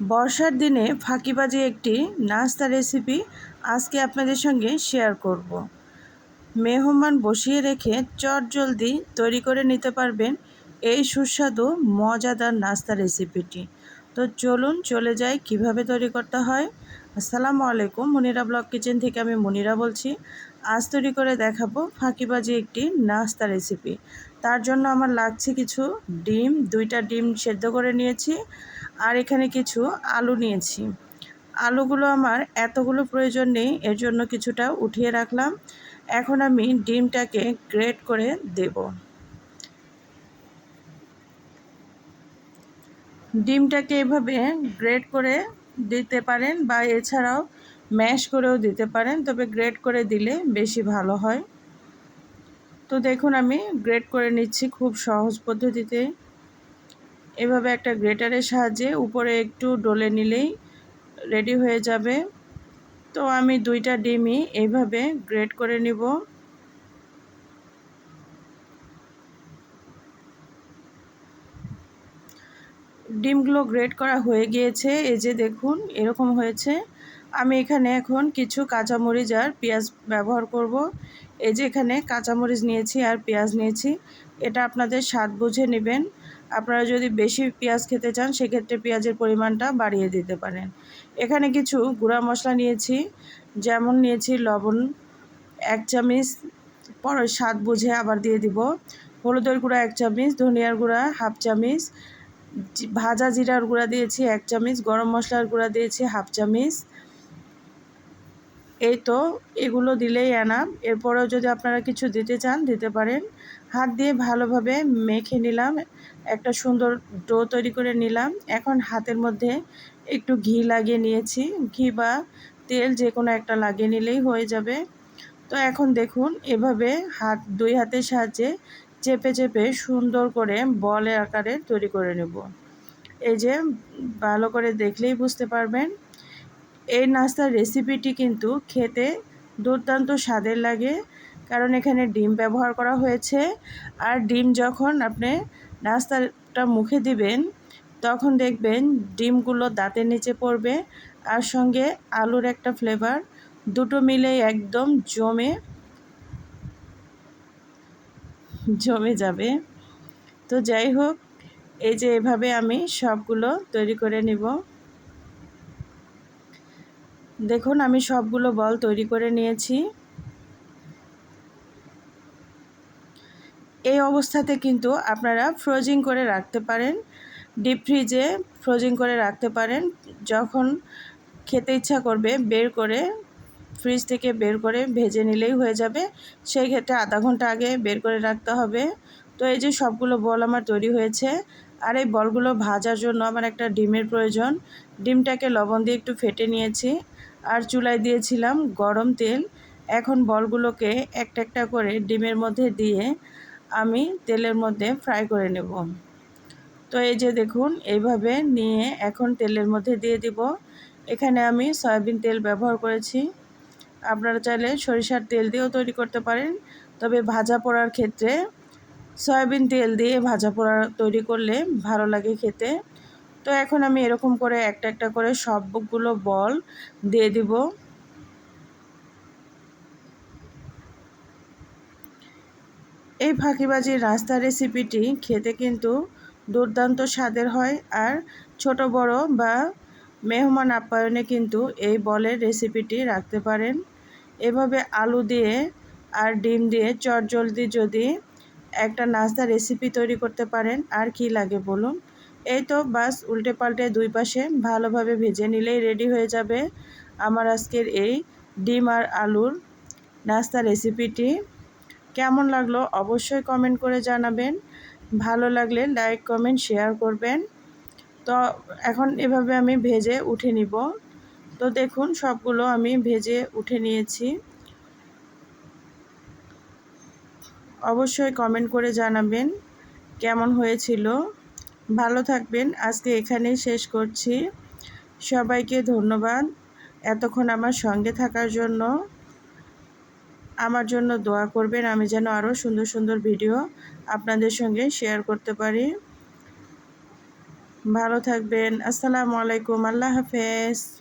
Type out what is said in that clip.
বর্ষার দিনে ফাঁকিবাজি একটি নাস্তা রেসিপি আজকে আপনাদের সঙ্গে শেয়ার করব। মেহমান বসিয়ে রেখে চট জলদি তৈরি করে নিতে পারবেন এই সুস্বাদু, মজাদার নাস্তা রেসিপিটি। তো চলুন চলে যাই কীভাবে তৈরি করতে হয়। আসসালামু আলাইকুম, মনিরা ব্লক কিচেন থেকে আমি মনিরা বলছি। আজ তৈরি করে দেখাবো ফাঁকিবাজি একটি নাস্তা রেসিপি। তার জন্য আমার লাগছে কিছু ডিম, দুইটা ডিম সেদ্ধ করে নিয়েছি আর এখানে কিছু আলু নিয়েছি। আলুগুলো আমার এতগুলো প্রয়োজন নেই, এর জন্য কিছুটা উঠিয়ে রাখলাম। এখন আমি ডিমটাকে গ্রেট করে দেব। ডিমটাকে এভাবে গ্রেট করে দিতে পারেন বা এছাড়াও ম্যাশ করেও দিতে পারেন, তবে গ্রেট করে দিলে বেশি ভালো হয়। তো দেখুন, আমি গ্রেট করে নিচ্ছি খুব সহজ পদ্ধতিতে। এভাবে একটা গ্রেটারের সাহায্যে উপরে একটু ডলে নিলেই রেডি হয়ে যাবে। তো আমি দুইটা ডিমই এইভাবে গ্রেট করে নিব। ডিমগুলো গ্রেট করা হয়ে গিয়েছে, এই যে দেখুন, এরকম হয়েছে। আমি এখানে এখন কিছু কাঁচামরিচ আর পেঁয়াজ ব্যবহার করব। এই যে এখানে কাঁচামরিচ নিয়েছি আর পেঁয়াজ নিয়েছি। এটা আপনাদের স্বাদ বুঝে নেবেন। আপনারা যদি বেশি পেঁয়াজ খেতে চান, সেক্ষেত্রে পেঁয়াজের পরিমাণটা বাড়িয়ে দিতে পারেন। এখানে কিছু গুঁড়া মশলা নিয়েছি। যেমন নিয়েছি লবণ, এক চামচ। পরে স্বাদ বুঝে আবার দিয়ে দিব। হলুদের গুঁড়া এক চামচ, ধনিয়ার গুঁড়া হাফ চামচ। ভাজা জিরার গুঁড়া দিয়েছি এক চামচ, গরম মশলার গুঁড়া দিয়েছি হাফ চামচ। এই তো, এগুলো দিলেই আনা এরপরেও যদি আপনারা কিছু দিতে চান, দিতে পারেন। হাত দিয়ে ভালোভাবে মেখে নিলাম। একটা সুন্দর ডো তৈরি করে নিলাম। এখন হাতের মধ্যে একটু ঘি লাগিয়ে নিয়েছি। ঘি বা তেল যে কোনো একটা লাগিয়ে নিলেই হয়ে যাবে। তো এখন দেখুন, এভাবে হাত, দুই হাতের সাহায্যে চেপে চেপে সুন্দর করে বলের আকারে তৈরি করে নেব। এই যে, ভালো করে দেখলেই বুঝতে পারবেন। এই নাস্তার রেসিপিটি কিন্তু খেতে দুর্দান্ত স্বাদের লাগে। কারণ এখানে ডিম ব্যবহার করা হয়েছে। আর ডিম যখন আপনি নাস্তাটা মুখে দিবেন, তখন দেখবেন ডিমগুলো দাঁতের নিচে পড়বে। আর সঙ্গে আলুর একটা ফ্লেভার দুটো মিলেই একদম জমে জমে যাবে। তো যাই হোক, এই যে এভাবে আমি সবগুলো তৈরি করে নিব। দেখুন, আমি সবগুলো বল তৈরি করে নিয়েছি। এই অবস্থাতে কিন্তু আপনারা ফ্রোজিং করে রাখতে পারেন ডিপ ফ্রিজে ফ্রোজিং করে রাখতে পারেন। যখন খেতে ইচ্ছা করবে, বের করে ফ্রিজ থেকে বের করে ভেজে নিলেই হয়ে যাবে। সেই ক্ষেত্রে আধা ঘণ্টা আগে বের করে রাখতে হবে। তো এই যে সবগুলো বল আমার তৈরি হয়েছে, আর এই বলগুলো ভাজার জন্য আমার একটা ডিমের প্রয়োজন। ডিমটাকে লবণ দিয়ে একটু ফেটে নিয়েছি। আর চুলায় দিয়েছিলাম গরম তেল। এখন বলগুলোকে একটা একটা করে ডিমের মধ্যে দিয়ে আমি তেলের মধ্যে ফ্রাই করে নেব। তো এই যে দেখুন, এইভাবে নিয়ে এখন তেলের মধ্যে দিয়ে দিব। এখানে আমি সয়াবিন তেল ব্যবহার করেছি। আপনারা চাইলে সরিষার তেল দিয়েও তৈরি করতে পারেন, তবে ভাজা পোড়ার ক্ষেত্রে সয়াবিন তেল দিয়ে ভাজা পোড়া তৈরি করলে ভালো লাগে খেতে। তো এখন আমি এরকম করে একটা একটা করে সবগুলো বল দিয়ে দিব। এই ফাঁকিবাজির রাস্তা রেসিপিটি খেতে কিন্তু দুর্দান্ত স্বাদের হয় আর ছোট, বড় বা মেহমান আপ্যায়নে কিন্তু এই বলের রেসিপিটি রাখতে পারেন। এভাবে আলু দিয়ে আর ডিম দিয়ে চটজলদি যদি একটা নাস্তা রেসিপি তৈরি করতে পারেন, আর কি লাগে বলুন? এই তো বাস উল্টে পাল্টে দুই পাশে ভালোভাবে ভেজে নিলেই রেডি হয়ে যাবে আমার আজকের এই ডিম আর আলুর নাস্তা রেসিপিটি। কেমন লাগল অবশ্যই কমেন্ট করে জানাবেন। ভালো লাগলে লাইক, কমেন্ট, শেয়ার করবেন। তো এখন এভাবে আমি ভেজে উঠে নিব। তো দেখুন সবগুলো আমি ভেজে উঠে নিয়েছি। অবশ্যই কমেন্ট করে জানাবেন কেমন হয়েছিল। ভালো থাকবেন। আজকে এখানেই শেষ করছি। সবাইকে ধন্যবাদ এতক্ষণ আমার সঙ্গে থাকার জন্য। আমার জন্য দোয়া করবেন আমি যেন আরও সুন্দর সুন্দর ভিডিও আপনাদের সঙ্গে শেয়ার করতে পারি। ভালো থাকবেন। আসসালামু আলাইকুম। আল্লাহ হাফেজ।